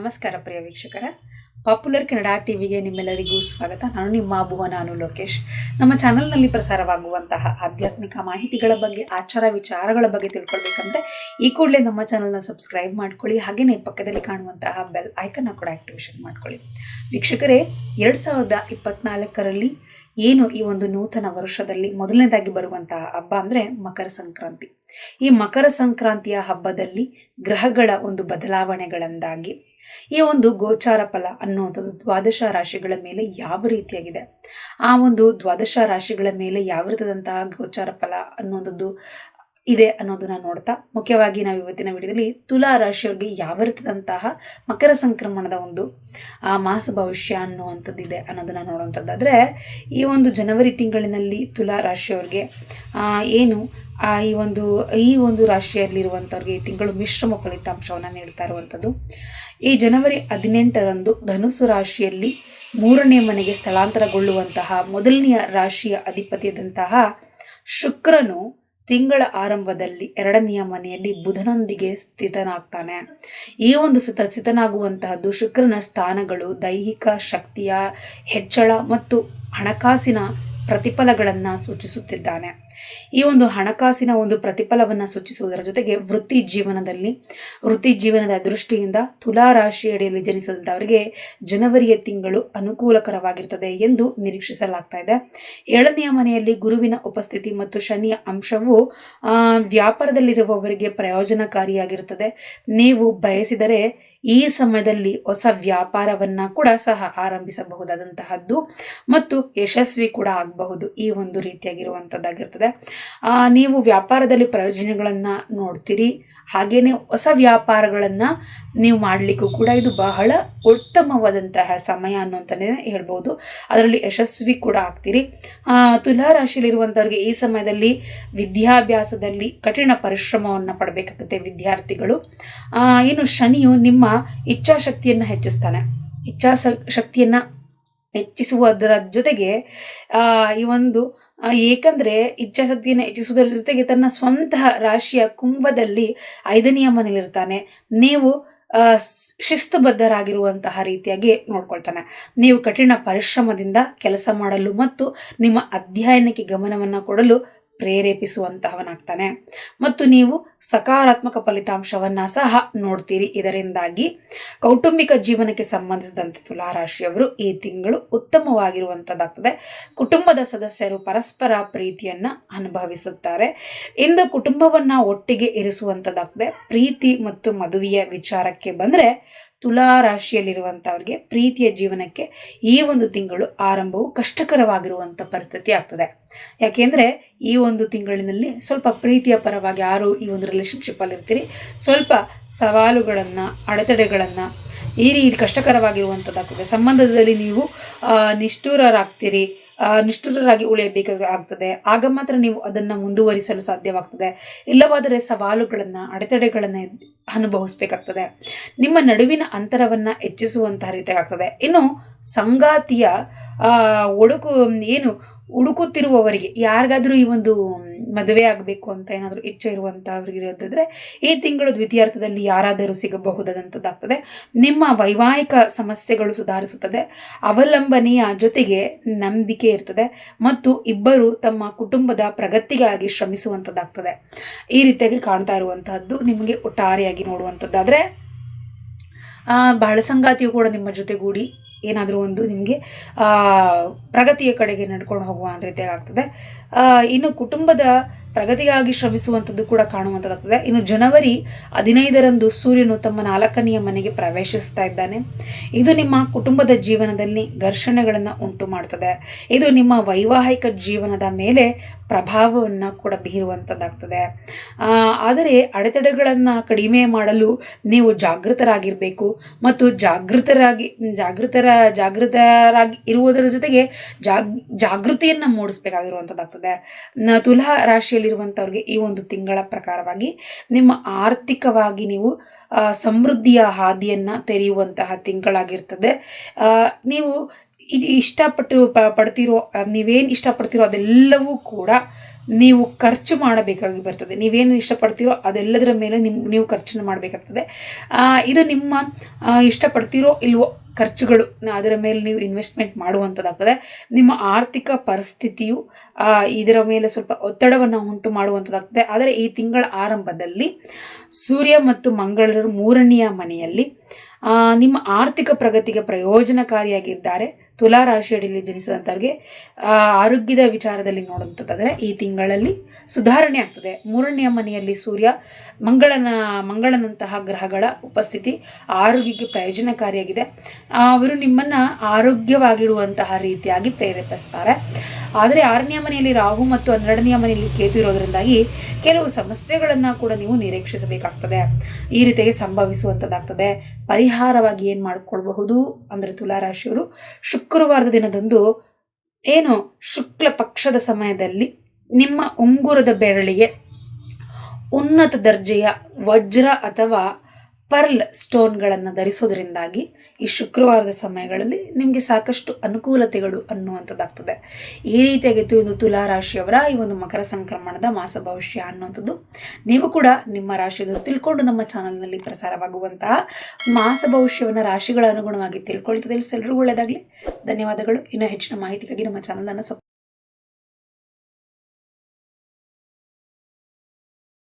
ನಮಸ್ಕಾರ ಪ್ರಿಯ ವೀಕ್ಷಕರ. ಪಾಪ್ಯುಲರ್ ಕನ್ನಡ ಟಿವಿಗೆ ನಿಮ್ಮೆಲ್ಲರಿಗೂ ಸ್ವಾಗತ. ನಾನು ನಿಮ್ಮ ಭುವ ನಾನು ಲೋಕೇಶ್. ನಮ್ಮ ಚಾನಲ್ನಲ್ಲಿ ಪ್ರಸಾರವಾಗುವಂತಹ ಆಧ್ಯಾತ್ಮಿಕ ಮಾಹಿತಿಗಳ ಬಗ್ಗೆ, ಆಚಾರ ವಿಚಾರಗಳ ಬಗ್ಗೆ ತಿಳ್ಕೊಳ್ಬೇಕಂದ್ರೆ, ಈ ಕೂಡಲೇ ನಮ್ಮ ಚಾನಲ್ನ ಸಬ್ಸ್ಕ್ರೈಬ್ ಮಾಡ್ಕೊಳ್ಳಿ ಹಾಗೆಯೇ ಪಕ್ಕದಲ್ಲಿ ಕಾಣುವಂತಹ ಬೆಲ್ ಐಕನ್ನ ಕೂಡ ಆಕ್ಟಿವೇಶನ್ ಮಾಡ್ಕೊಳ್ಳಿ. ವೀಕ್ಷಕರೇ, ಎರಡು ಸಾವಿರದ ಇಪ್ಪತ್ನಾಲ್ಕರಲ್ಲಿ ಏನು ಈ ಒಂದು ನೂತನ ವರ್ಷದಲ್ಲಿ ಮೊದಲನೇದಾಗಿ ಬರುವಂತಹ ಹಬ್ಬ ಅಂದರೆ ಮಕರ ಸಂಕ್ರಾಂತಿ. ಈ ಮಕರ ಸಂಕ್ರಾಂತಿಯ ಹಬ್ಬದಲ್ಲಿ ಗ್ರಹಗಳ ಒಂದು ಬದಲಾವಣೆಗಳಿಂದಾಗಿ ಈ ಒಂದು ಗೋಚಾರ ಫಲ ಅನ್ನುವಂಥದ್ದು ದ್ವಾದಶ ರಾಶಿಗಳ ಮೇಲೆ ಯಾವ ರೀತಿಯಾಗಿದೆ? ಆ ಒಂದು ದ್ವಾದಶ ರಾಶಿಗಳ ಮೇಲೆ ಯಾವ ರೀತಿಯಾದಂತಹ ಗೋಚಾರ ಫಲ ಅನ್ನುವಂಥದ್ದು ಇದೆ ಅನ್ನೋದನ್ನ ನೋಡ್ತಾ, ಮುಖ್ಯವಾಗಿ ನಾವು ಇವತ್ತಿನ ವಿಡಿಯೋದಲ್ಲಿ ತುಲಾ ರಾಶಿಯವರಿಗೆ ಯಾವ ರೀತಿಯಾದಂತಹ ಮಕರ ಸಂಕ್ರಮಣದ ಒಂದು, ಆ ಮಾಸ ಭವಿಷ್ಯ ಅನ್ನುವಂಥದ್ದು ಇದೆ ಅನ್ನೋದನ್ನ ನೋಡುವಂಥದ್ದಾದರೆ, ಈ ಒಂದು ಜನವರಿ ತಿಂಗಳಿನಲ್ಲಿ ತುಲಾ ರಾಶಿಯವ್ರಿಗೆ ಏನು ಆ, ಈ ಒಂದು ಈ ಒಂದು ರಾಶಿಯಲ್ಲಿರುವಂಥವ್ರಿಗೆ ಈ ತಿಂಗಳು ಮಿಶ್ರಮ ಫಲಿತಾಂಶವನ್ನು ನೀಡ್ತಾ ಇರುವಂಥದ್ದು. ಈ ಜನವರಿ ಹದಿನೆಂಟರಂದು ಧನುಸು ರಾಶಿಯಲ್ಲಿ ಮೂರನೇ ಮನೆಗೆ ಸ್ಥಳಾಂತರಗೊಳ್ಳುವಂತಹ ಮೊದಲನೆಯ ರಾಶಿಯ ಅಧಿಪತಿಯಾದಂತಹ ಶುಕ್ರನು ತಿಂಗಳ ಆರಂಭದಲ್ಲಿ ಎರಡನೆಯ ಮನೆಯಲ್ಲಿ ಬುಧನೊಂದಿಗೆ ಸ್ಥಿತನಾಗ್ತಾನೆ. ಈ ಒಂದು ಸ್ಥಿತ, ಸ್ಥಿತನಾಗುವಂತಹದ್ದು ಶುಕ್ರನ ಸ್ಥಾನಗಳು ದೈಹಿಕ ಶಕ್ತಿಯ ಹೆಚ್ಚಳ ಮತ್ತು ಹಣಕಾಸಿನ ಪ್ರತಿಫಲಗಳನ್ನು ಸೂಚಿಸುತ್ತಿದ್ದಾನೆ. ಈ ಒಂದು ಹಣಕಾಸಿನ ಒಂದು ಪ್ರತಿಫಲವನ್ನು ಸೂಚಿಸುವುದರ ಜೊತೆಗೆ ವೃತ್ತಿ ಜೀವನದಲ್ಲಿ, ವೃತ್ತಿ ಜೀವನದ ದೃಷ್ಟಿಯಿಂದ ತುಲಾ ರಾಶಿಯಡಿಯಲ್ಲಿ ಜನಿಸಿದಂಥವರಿಗೆ ಜನವರಿಯ ತಿಂಗಳು ಅನುಕೂಲಕರವಾಗಿರ್ತದೆ ಎಂದು ನಿರೀಕ್ಷಿಸಲಾಗ್ತಾ ಇದೆ. ಏಳನೆಯ ಮನೆಯಲ್ಲಿ ಗುರುವಿನ ಉಪಸ್ಥಿತಿ ಮತ್ತು ಶನಿಯ ಅಂಶವು ವ್ಯಾಪಾರದಲ್ಲಿರುವವರಿಗೆ ಪ್ರಯೋಜನಕಾರಿಯಾಗಿರುತ್ತದೆ. ನೀವು ಬಯಸಿದರೆ ಈ ಸಮಯದಲ್ಲಿ ಹೊಸ ವ್ಯಾಪಾರವನ್ನ ಕೂಡ ಸಹ ಆರಂಭಿಸಬಹುದಾದಂತಹದ್ದು ಮತ್ತು ಯಶಸ್ವಿ ಕೂಡ ಆಗಬಹುದು ಈ ಒಂದು ರೀತಿಯಾಗಿರುವಂಥದ್ದಾಗಿರ್ತದೆ ನೀವು ವ್ಯಾಪಾರದಲ್ಲಿ ಪ್ರಯೋಜನಗಳನ್ನ ನೋಡ್ತೀರಿ. ಹಾಗೇನೆ ಹೊಸ ವ್ಯಾಪಾರಗಳನ್ನ ನೀವು ಮಾಡಲಿಕ್ಕೂ ಕೂಡ ಇದು ಬಹಳ ಉತ್ತಮವಾದಂತಹ ಸಮಯ ಅನ್ನುವಂತಲೇ ಹೇಳ್ಬೋದು. ಅದರಲ್ಲಿ ಯಶಸ್ವಿ ಕೂಡ ಆಗ್ತೀರಿ. ಆ, ತುಲಾ ರಾಶಿಯಲ್ಲಿರುವಂಥವ್ರಿಗೆ ಈ ಸಮಯದಲ್ಲಿ ವಿದ್ಯಾಭ್ಯಾಸದಲ್ಲಿ ಕಠಿಣ ಪರಿಶ್ರಮವನ್ನು ಪಡಬೇಕಾಗುತ್ತೆ ವಿದ್ಯಾರ್ಥಿಗಳು. ಇನ್ನು ಶನಿಯು ನಿಮ್ಮ ಇಚ್ಛಾಶಕ್ತಿಯನ್ನು ಹೆಚ್ಚಿಸ್ತಾನೆ. ಇಚ್ಛಾ ಶಕ್ತಿಯನ್ನ ಹೆಚ್ಚಿಸುವುದರ ಜೊತೆಗೆ ಈ ಒಂದು ಏಕೆಂದ್ರೆ ಇಚ್ಛಾಶಕ್ತಿಯನ್ನು ಹೆಚ್ಚಿಸುವುದರ ಜೊತೆಗೆ ತನ್ನ ಸ್ವಂತ ರಾಶಿಯ ಕುಂಭದಲ್ಲಿ ಐದನೆಯ ಮನೆಯಲ್ಲಿರ್ತಾನೆ ನೀವು ಶಿಸ್ತುಬದ್ಧರಾಗಿರುವಂತಹ ರೀತಿಯಾಗಿ ನೋಡ್ಕೊಳ್ತಾನೆ. ನೀವು ಕಠಿಣ ಪರಿಶ್ರಮದಿಂದ ಕೆಲಸ ಮಾಡಲು ಮತ್ತು ನಿಮ್ಮ ಅಧ್ಯಯನಕ್ಕೆ ಗಮನವನ್ನು ಕೊಡಲು ಪ್ರೇರೇಪಿಸುವಂತಹವನಾಗ್ತಾನೆ. ಮತ್ತು ನೀವು ಸಕಾರಾತ್ಮಕ ಫಲಿತಾಂಶವನ್ನ ಸಹ ನೋಡ್ತೀರಿ. ಇದರಿಂದಾಗಿ ಕೌಟುಂಬಿಕ ಜೀವನಕ್ಕೆ ಸಂಬಂಧಿಸಿದಂತೆ ತುಲಾರಾಶಿಯವರು ಈ ತಿಂಗಳು ಉತ್ತಮವಾಗಿರುವಂಥದ್ದಾಗ್ತದೆ ಕುಟುಂಬದ ಸದಸ್ಯರು ಪರಸ್ಪರ ಪ್ರೀತಿಯನ್ನ ಅನುಭವಿಸುತ್ತಾರೆ. ಇಂದು ಕುಟುಂಬವನ್ನ ಒಟ್ಟಿಗೆ ಇರಿಸುವಂಥದ್ದಾಗ್ತದೆ ಪ್ರೀತಿ ಮತ್ತು ಮದುವೆಯ ವಿಚಾರಕ್ಕೆ ಬಂದರೆ ತುಲಾ ರಾಶಿಯಲ್ಲಿರುವಂಥವ್ರಿಗೆ ಪ್ರೀತಿಯ ಜೀವನಕ್ಕೆ ಈ ಒಂದು ತಿಂಗಳು ಆರಂಭವು ಕಷ್ಟಕರವಾಗಿರುವಂಥ ಪರಿಸ್ಥಿತಿ ಆಗ್ತದೆ. ಯಾಕೆಂದರೆ ಈ ಒಂದು ತಿಂಗಳಿನಲ್ಲಿ ಸ್ವಲ್ಪ ಪ್ರೀತಿಯ ಪರವಾಗಿ ಯಾರು ಈ ಒಂದು ರಿಲೇಶನ್ಶಿಪ್ಪಲ್ಲಿ ಇರ್ತೀರಿ? ಸ್ವಲ್ಪ ಸವಾಲುಗಳನ್ನು, ಅಡೆತಡೆಗಳನ್ನು ಈ ರೀತಿ ಕಷ್ಟಕರವಾಗಿರುವಂಥದ್ದಾಗ್ತದೆ ಸಂಬಂಧದಲ್ಲಿ ನೀವು ನಿಷ್ಠೂರರಾಗ್ತೀರಿ. ನಿಷ್ಠುರರಾಗಿ ಉಳಿಯಬೇಕಾಗ್ತದೆ ಆಗ ಮಾತ್ರ ನೀವು ಅದನ್ನು ಮುಂದುವರಿಸಲು ಸಾಧ್ಯವಾಗ್ತದೆ. ಇಲ್ಲವಾದರೆ ಸವಾಲುಗಳನ್ನು, ಅಡೆತಡೆಗಳನ್ನು ಅನುಭವಿಸಬೇಕಾಗ್ತದೆ. ನಿಮ್ಮ ನಡುವಿನ ಅಂತರವನ್ನು ಹೆಚ್ಚಿಸುವಂತಹ ರೀತಿಯಾಗ್ತದೆ ಇನ್ನು ಸಂಗಾತಿಯ ಉಡುಕು ಏನು, ಹುಡುಕುತ್ತಿರುವವರಿಗೆ ಯಾರಿಗಾದರೂ ಈ ಒಂದು ಮದುವೆ ಆಗಬೇಕು ಅಂತ ಏನಾದರೂ ಇಚ್ಛೆ ಇರೋದಾದ್ರೆ ಈ ತಿಂಗಳು ದ್ವಿತೀಯಾರ್ಥದಲ್ಲಿ ಯಾರಾದರೂ ಸಿಗಬಹುದಾದಂಥದ್ದಾಗ್ತದೆ ನಿಮ್ಮ ವೈವಾಹಿಕ ಸಮಸ್ಯೆಗಳು ಸುಧಾರಿಸುತ್ತದೆ. ಅವಲಂಬನೆಯ ಜೊತೆಗೆ ನಂಬಿಕೆ ಇರ್ತದೆ. ಮತ್ತು ಇಬ್ಬರು ತಮ್ಮ ಕುಟುಂಬದ ಪ್ರಗತಿಗಾಗಿ ಶ್ರಮಿಸುವಂಥದ್ದಾಗ್ತದೆ ಈ ರೀತಿಯಾಗಿ ಕಾಣ್ತಾ ಇರುವಂತಹದ್ದು ನಿಮಗೆ ಒಟ್ಟಾರೆಯಾಗಿ ನೋಡುವಂಥದ್ದಾದರೆ ಬಹಳ ಸಂಗಾತಿಯು ಕೂಡ ನಿಮ್ಮ ಜೊತೆಗೂಡಿ ಏನಾದರೂ ಒಂದು ನಿಮಗೆ ಪ್ರಗತಿಯ ಕಡೆಗೆ ನಡ್ಕೊಂಡು ಹೋಗುವ ರೀತಿಯಾಗ್ತದೆ ಇನ್ನು ಕುಟುಂಬದ ಪ್ರಗತಿಗಾಗಿ ಶ್ರಮಿಸುವಂಥದ್ದು ಕೂಡ ಕಾಣುವಂಥದ್ದಾಗ್ತದೆ. ಇನ್ನು ಜನವರಿ ಹದಿನೈದರಂದು ಸೂರ್ಯನು ತಮ್ಮ ನಾಲ್ಕನೆಯ ಮನೆಗೆ ಪ್ರವೇಶಿಸ್ತಾ ಇದ್ದಾನೆ. ಇದು ನಿಮ್ಮ ಕುಟುಂಬದ ಜೀವನದಲ್ಲಿ ಘರ್ಷಣೆಗಳನ್ನು ಉಂಟು ಮಾಡ್ತದೆ. ಇದು ನಿಮ್ಮ ವೈವಾಹಿಕ ಜೀವನದ ಮೇಲೆ ಪ್ರಭಾವವನ್ನು ಕೂಡ ಬೀರುವಂಥದ್ದಾಗ್ತದೆ. ಆದರೆ ಅಡೆತಡೆಗಳನ್ನು ಕಡಿಮೆ ಮಾಡಲು ನೀವು ಜಾಗೃತರಾಗಿರಬೇಕು ಮತ್ತು ಜಾಗೃತರಾಗಿ, ಜಾಗೃತರ, ಜಾಗೃತರಾಗಿ ಇರುವುದರ ಜೊತೆಗೆ ಜಾಗ್, ಜಾಗೃತಿಯನ್ನು ಮೂಡಿಸ್ಬೇಕಾಗಿರುವಂಥದ್ದಾಗ್ತದೆ. ತುಲಾ ತುಲಾ ರಾಶಿಯಲ್ಲಿರುವಂಥವ್ರಿಗೆ ಈ ಒಂದು ತಿಂಗಳ ಪ್ರಕಾರವಾಗಿ ನಿಮ್ಮ ಆರ್ಥಿಕವಾಗಿ ನೀವು ಸಮೃದ್ಧಿಯ ಹಾದಿಯನ್ನು ತೆರೆಯುವಂತಹ ತಿಂಗಳಾಗಿರ್ತದೆ. ನೀವು ಇದು ಇಷ್ಟಪಟ್ಟು ಪ- ಪಡ್ತಿರೋ, ನೀವೇನು ಇಷ್ಟಪಡ್ತಿರೋ ಅದೆಲ್ಲವೂ ಕೂಡ ನೀವು ಖರ್ಚು ಮಾಡಬೇಕಾಗಿ ಬರ್ತದೆ. ನೀವೇನು ಇಷ್ಟಪಡ್ತೀರೋ ಅದೆಲ್ಲದರ ಮೇಲೆ ನಿಮ್ಮ ನೀವು ಖರ್ಚನ್ನು ಮಾಡಬೇಕಾಗ್ತದೆ. ಇದು ನಿಮ್ಮ ಇಷ್ಟಪಡ್ತಿರೋ ಇಲ್ವೋ ಖರ್ಚುಗಳು ಅದರ ಮೇಲೆ ನೀವು ಇನ್ವೆಸ್ಟ್ಮೆಂಟ್ ಮಾಡುವಂಥದ್ದಾಗ್ತದೆ ನಿಮ್ಮ ಆರ್ಥಿಕ ಪರಿಸ್ಥಿತಿಯು ಇದರ ಮೇಲೆ ಸ್ವಲ್ಪ ಒತ್ತಡವನ್ನು ಉಂಟು ಮಾಡುವಂಥದ್ದಾಗ್ತದೆ ಆದರೆ ಈ ತಿಂಗಳ ಆರಂಭದಲ್ಲಿ ಸೂರ್ಯ ಮತ್ತು ಮಂಗಳರು ಮೂರನೆಯ ಮನೆಯಲ್ಲಿ ನಿಮ್ಮ ಆರ್ಥಿಕ ಪ್ರಗತಿಗೆ ಪ್ರಯೋಜನಕಾರಿಯಾಗಿದ್ದಾರೆ. ತುಲಾ ರಾಶಿಯಡಿಯಲ್ಲಿ ಜನಿಸಿದಂಥವ್ರಿಗೆ ಆರೋಗ್ಯದ ವಿಚಾರದಲ್ಲಿ ನೋಡುವಂಥದ್ದಾದರೆ ಈ ತಿಂಗಳಲ್ಲಿ ಸುಧಾರಣೆ ಆಗ್ತದೆ. ಮೂರನೆಯ ಮನೆಯಲ್ಲಿ ಸೂರ್ಯ, ಮಂಗಳನ, ಮಂಗಳನಂತಹ ಗ್ರಹಗಳ ಉಪಸ್ಥಿತಿ ಆರೋಗ್ಯಕ್ಕೆ ಪ್ರಯೋಜನಕಾರಿಯಾಗಿದೆ. ಅವರು ನಿಮ್ಮನ್ನು ಆರೋಗ್ಯವಾಗಿಡುವಂತಹ ರೀತಿಯಾಗಿ ಪ್ರೇರೇಪಿಸ್ತಾರೆ. ಆದರೆ ಆರನೆಯ ಮನೆಯಲ್ಲಿ ರಾಹು ಮತ್ತು ಹನ್ನೆರಡನೆಯ ಮನೆಯಲ್ಲಿ ಕೇತು ಇರೋದ್ರಿಂದಾಗಿ ಕೆಲವು ಸಮಸ್ಯೆಗಳನ್ನು ಕೂಡ ನೀವು ನಿರೀಕ್ಷಿಸಬೇಕಾಗ್ತದೆ. ಈ ರೀತಿಯಾಗಿ ಸಂಭವಿಸುವಂಥದ್ದಾಗ್ತದೆ ಪರಿಹಾರವಾಗಿ ಏನು ಮಾಡಿಕೊಳ್ಬಹುದು? ಅಂದರೆ ತುಲಾರಾಶಿಯವರು ಶುಕ್ರವಾರದ ದಿನದಂದು ಏನು ಶುಕ್ಲ ಪಕ್ಷದ ಸಮಯದಲ್ಲಿ ನಿಮ್ಮ ಉಂಗುರದ ಬೆರಳಿಗೆ ಉನ್ನತ ದರ್ಜೆಯ ವಜ್ರ ಅಥವಾ ಪರ್ಲ್ ಸ್ಟೋನ್ಗಳನ್ನು ಧರಿಸೋದ್ರಿಂದಾಗಿ ಈ ಶುಕ್ರವಾರದ ಸಮಯಗಳಲ್ಲಿ ನಿಮಗೆ ಸಾಕಷ್ಟು ಅನುಕೂಲತೆಗಳು ಅನ್ನುವಂಥದ್ದಾಗ್ತದೆ. ಈ ರೀತಿಯಾಗಿತ್ತು ಒಂದು ತುಲಾ ರಾಶಿಯವರ ಈ ಒಂದು ಮಕರ ಸಂಕ್ರಮಣದ ಮಾಸ ಭವಿಷ್ಯ ಅನ್ನುವಂಥದ್ದು. ನೀವು ಕೂಡ ನಿಮ್ಮ ರಾಶಿಯನ್ನು ತಿಳ್ಕೊಂಡು ನಮ್ಮ ಚಾನಲ್ನಲ್ಲಿ ಪ್ರಸಾರವಾಗುವಂತಹ ಮಾಸ ಭವಿಷ್ಯವನ್ನು ರಾಶಿಗಳ ಅನುಗುಣವಾಗಿ ತಿಳ್ಕೊಳ್ತದೆ ಎಲ್ಲರಿಗೂ ಒಳ್ಳೆಯದಾಗಲಿ ಧನ್ಯವಾದಗಳು. ಇನ್ನೂ ಹೆಚ್ಚಿನ ಮಾಹಿತಿಗಾಗಿ ನಮ್ಮ ಚಾನಲನ್ನು ಸಬ್